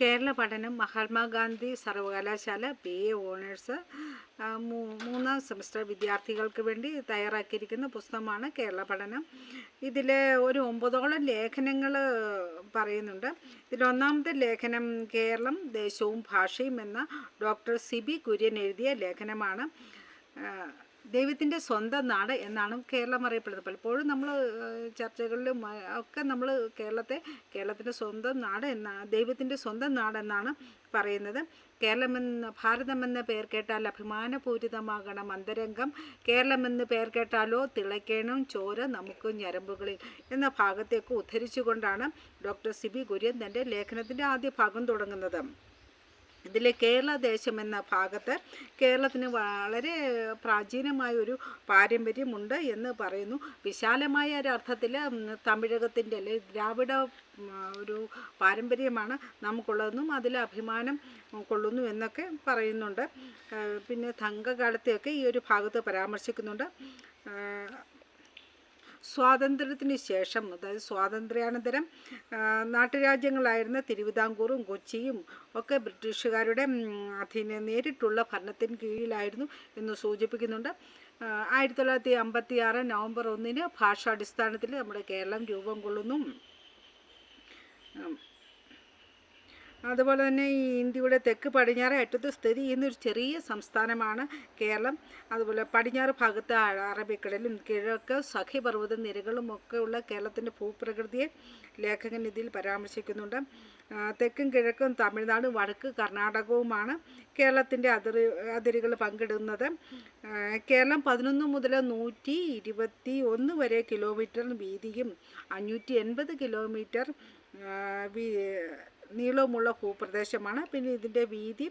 കേരള പഠനം മഹാത്മാഗാന്ധി സർവകലാശാല B A honours മൂന്നാം സെമസ്റ്റർ വിദ്യാർത്ഥികൾക്ക് വേണ്ടി തയ്യാറാക്കിയിരിക്കുന്ന പുസ്തകമാണ് കേരള പഠനം. ഇതിൽ ഒരു ഒമ്പതോളം ലേഖനങ്ങൾ പറയുന്നുണ്ട്. ഇതിലൊന്നാമത്തെ ലേഖനം കേരളം ദേശവും ഭാഷയും എന്ന ഡോക്ടർ സിബി കുര്യൻ എഴുതിയ ലേഖനമാണ്. ദൈവത്തിന്റെ സ്വന്തം നാട് എന്നാണ് കേരളം അറിയപ്പെടുന്നത്. പലപ്പോഴും നമ്മൾ ചർച്ചകളിലും ഒക്കെ നമ്മൾ കേരളത്തെ കേരളത്തിന്റെ സ്വന്തം നാട് എന്നാണ് ദൈവത്തിന്റെ സ്വന്തം നാടെന്നാണ് പറയുന്നത്. കേരളമെന്ന് ഭാരതമെന്ന പേർ കേട്ടാൽ അഭിമാനപൂരിതമാകണം അന്തരംഗം. കേരളമെന്ന് പേർ കേട്ടാലോ തിളയ്ക്കണം ചോര നമുക്ക് ഞരമ്പുകളിൽ എന്ന ഭാഗത്തേക്ക് ഉദ്ധരിച്ചുകൊണ്ടാണ് ഡോക്ടർ സിബി കുര്യൻ തന്റെ ലേഖനത്തിന്റെ ആദ്യ ഭാഗം തുടങ്ങുന്നത്. ഇതിലെ കേരള ദേശം എന്ന ഭാഗത്ത് കേരളത്തിന് വളരെ പ്രാചീനമായ ഒരു പാരമ്പര്യമുണ്ട് എന്ന് പറയുന്നു. വിശാലമായ ഒരു അർത്ഥത്തിൽ തമിഴകത്തിന്റെ അല്ലെ ദ്രാവിഡ ഒരു പാരമ്പര്യമാണ് നമുക്കുള്ളതെന്നും അതിൽ അഭിമാനം കൊള്ളുന്നു എന്നൊക്കെ പറയുന്നുണ്ട്. പിന്നെ സംഘകാലത്തെയൊക്കെ ഈ ഒരു ഭാഗത്ത് പരാമർശിക്കുന്നുണ്ട്. സ്വാതന്ത്ര്യത്തിന് ശേഷം അതായത് സ്വാതന്ത്ര്യാനന്തരം നാട്ടുരാജ്യങ്ങളായിരുന്ന തിരുവിതാംകൂറും കൊച്ചിയും ഒക്കെ ബ്രിട്ടീഷുകാരുടെ അധീന നേരിട്ടുള്ള ഭരണത്തിന് കീഴിലായിരുന്നു എന്ന് സൂചിപ്പിക്കുന്നുണ്ട്. ആയിരത്തി തൊള്ളായിരത്തി അമ്പത്തി ആറ് നവംബർ ഒന്നിന് ഭാഷാടിസ്ഥാനത്തിൽ നമ്മുടെ കേരളം രൂപം കൊള്ളുന്നു. അതുപോലെ തന്നെ ഈ ഇന്ത്യയുടെ തെക്ക് പടിഞ്ഞാറ് അറ്റത്ത് സ്ഥിതി ചെയ്യുന്ന ഒരു ചെറിയ സംസ്ഥാനമാണ് കേരളം. അതുപോലെ പടിഞ്ഞാറ് ഭാഗത്ത് അറബിക്കടലും കിഴക്ക് സഖിപർവത നിരകളും ഒക്കെയുള്ള കേരളത്തിന്റെ ഭൂപ്രകൃതിയെ ലേഖകൻ ഇതിൽ പരാമർശിക്കുന്നുണ്ട്. തെക്കും കിഴക്കും തമിഴ്നാടും വടക്ക് കർണാടകവുമാണ് കേരളത്തിന്റെ അതിർ അതിരുകൾ പങ്കിടുന്നത്. കേരളം പതിനൊന്ന് മുതൽ നൂറ്റി ഇരുപത്തി ഒന്ന് വരെ കിലോമീറ്റർ വീതിയും അഞ്ഞൂറ്റി എൺപത് കിലോമീറ്റർ നീളവുമുള്ള ഭൂപ്രദേശമാണ്. പിന്നെ ഇതിന്റെ വീതി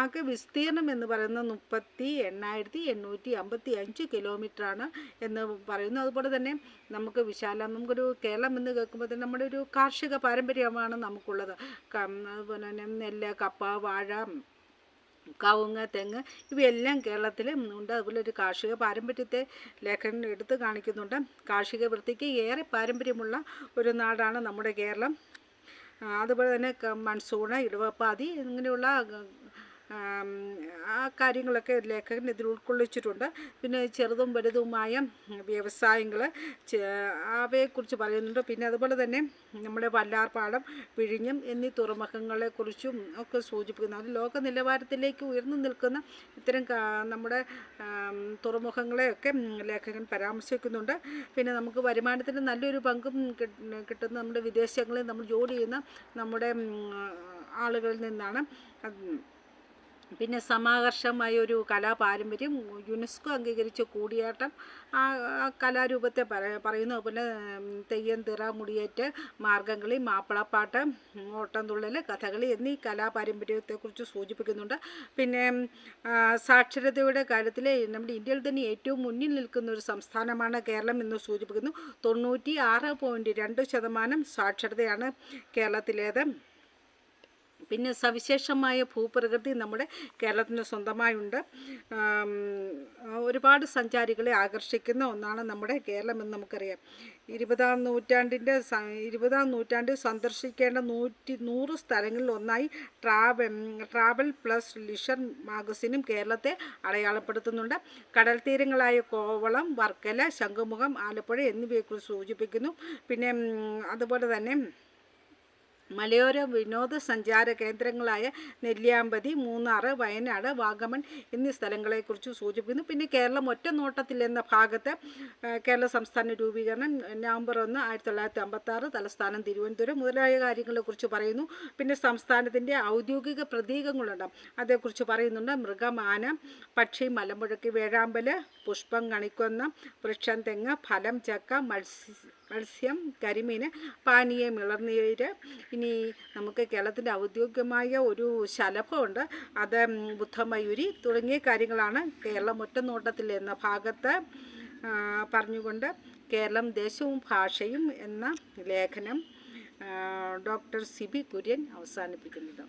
ആകെ വിസ്തീർണം എന്ന് പറയുന്നത് മുപ്പത്തി എണ്ണായിരത്തി എണ്ണൂറ്റി അമ്പത്തി അഞ്ച് കിലോമീറ്ററാണ് എന്ന് പറയുന്നു. അതുപോലെ തന്നെ നമുക്ക് വിശാല നമുക്കൊരു കേരളം എന്ന് കേൾക്കുമ്പോൾ തന്നെ നമ്മുടെ ഒരു കാർഷിക പാരമ്പര്യമാണ് നമുക്കുള്ളത്. അതുപോലെ തന്നെ നെല്ല് കപ്പ വാഴ കവുങ്ങ് തെങ്ങ് ഇവയെല്ലാം കേരളത്തിൽ ഉണ്ട്. അതുപോലെ ഒരു കാർഷിക പാരമ്പര്യത്തെ ലേഖനം എടുത്ത് കാണിക്കുന്നുണ്ട്. കാർഷിക വൃത്തിക്ക് ഏറെ പാരമ്പര്യമുള്ള ഒരു നാടാണ് നമ്മുടെ കേരളം. അതുപോലെ തന്നെ മൺസൂണ് ഇടവപ്പാതി ഇങ്ങനെയുള്ള ആം, കാര്യങ്ങളൊക്കെ ലേഖകൻ ഇതിൽ ഉൾക്കൊള്ളിച്ചിട്ടുണ്ട്. പിന്നെ ചെറുതും വലുതുമായ വ്യവസായങ്ങൾ അവയെക്കുറിച്ച് പറയുന്നുണ്ട്. പിന്നെ അതുപോലെ തന്നെ നമ്മുടെ വല്ലാർപാടം വിഴിഞ്ഞം എന്നീ തുറമുഖങ്ങളെക്കുറിച്ചും ഒക്കെ സൂചിപ്പിക്കുന്നു. അത് ലോക നിലവാരത്തിലേക്ക് ഉയർന്നു നിൽക്കുന്ന ഇത്തരം നമ്മുടെ തുറമുഖങ്ങളെയൊക്കെ ലേഖകൻ പരാമർശിക്കുന്നുണ്ട്. പിന്നെ നമുക്ക് വരുമാനത്തിന് നല്ലൊരു പങ്കും കിട്ടുന്ന നമ്മുടെ വിദേശങ്ങളിൽ നമ്മൾ ജോലി ചെയ്യുന്ന നമ്മുടെ ആളുകളിൽ നിന്നാണ് പിന്നെ സമാകർഷമായ ഒരു കലാപാരമ്പര്യം യുനെസ്കോ അംഗീകരിച്ച കൂടിയാട്ടം ആ കലാരൂപത്തെ പറ പറയുന്നു. അതുപോലെ തെയ്യം തിറ മുടിയേറ്റ് മാർഗംകളി മാപ്പിളപ്പാട്ട് ഓട്ടംതുള്ളൽ കഥകളി എന്നീ കലാപാരമ്പര്യത്തെക്കുറിച്ച് സൂചിപ്പിക്കുന്നുണ്ട്. പിന്നെ സാക്ഷരതയുടെ കാര്യത്തിൽ നമ്മുടെ ഇന്ത്യയിൽ തന്നെ ഏറ്റവും മുന്നിൽ നിൽക്കുന്ന ഒരു സംസ്ഥാനമാണ് കേരളം എന്ന് സൂചിപ്പിക്കുന്നു. തൊണ്ണൂറ്റി ആറ് പോയിന്റ് രണ്ട് ശതമാനം സാക്ഷരതയാണ് കേരളത്തിലേത്. പിന്നെ സവിശേഷമായ ഭൂപ്രകൃതി നമ്മുടെ കേരളത്തിന് സ്വന്തമായുണ്ട്. ഒരുപാട് സഞ്ചാരികളെ ആകർഷിക്കുന്ന ഒന്നാണ് നമ്മുടെ കേരളം എന്ന് നമുക്കറിയാം. ഇരുപതാം നൂറ്റാണ്ടിന്റെ ഇരുപതാം നൂറ്റാണ്ടിൽ സന്ദർശിക്കേണ്ട നൂറ്റി നൂറ് സ്ഥലങ്ങളിൽ ഒന്നായി ട്രാവൽ ട്രാവൽ പ്ലസ് ലിഷർ മാഗസിനും കേരളത്തെ അടയാളപ്പെടുത്തുന്നുണ്ട്. കടൽ തീരങ്ങളായ കോവളം വർക്കല ശംഖുമുഖം ആലപ്പുഴ എന്നിവയെക്കുറിച്ച് സൂചിപ്പിക്കുന്നു. പിന്നെ അതുപോലെ തന്നെ മലയോര വിനോദസഞ്ചാര കേന്ദ്രങ്ങളായ നെല്ലിയാമ്പതി മൂന്നാറ് വയനാട് വാഗമൺ എന്നീ സ്ഥലങ്ങളെക്കുറിച്ച് സൂചിപ്പിക്കുന്നു. പിന്നെ കേരളം ഒറ്റ നോട്ടത്തിൽ എന്ന ഭാഗത്ത് കേരള സംസ്ഥാന രൂപീകരണം നവംബർ ഒന്ന് ആയിരത്തി തൊള്ളായിരത്തി അമ്പത്തി ആറ് തലസ്ഥാനം തിരുവനന്തപുരം മുതലായ കാര്യങ്ങളെക്കുറിച്ച് പറയുന്നു. പിന്നെ സംസ്ഥാനത്തിന്റെ ഔദ്യോഗിക പ്രതീകങ്ങളുണ്ട്. അതേക്കുറിച്ച് പറയുന്നുണ്ട്. മൃഗമാന പക്ഷി മലമുഴക്കി വേഴാമ്പൽ പുഷ്പം കണിക്കൊന്ന വൃക്ഷം തെങ്ങ് ഫലം ചക്ക മത്സ്യ മത്സ്യം കരിമീൻ പാനീയം ഇളനീര്. ഇനി നമുക്ക് കേരളത്തിന്റെ ഔദ്യോഗികമായ ഒരു ശലഭമുണ്ട്. അത് ബുദ്ധമയൂരി തുടങ്ങിയ കാര്യങ്ങളാണ് കേരളം ഒറ്റനോട്ടത്തിൽ എന്ന ഭാഗത്ത് പറഞ്ഞുകൊണ്ട് കേരളം ദേശവും ഭാഷയും എന്ന ലേഖനം ഡോക്ടർ ഡോക്ടർ സിബി കുര്യൻ അവസാനിപ്പിക്കുന്നത്.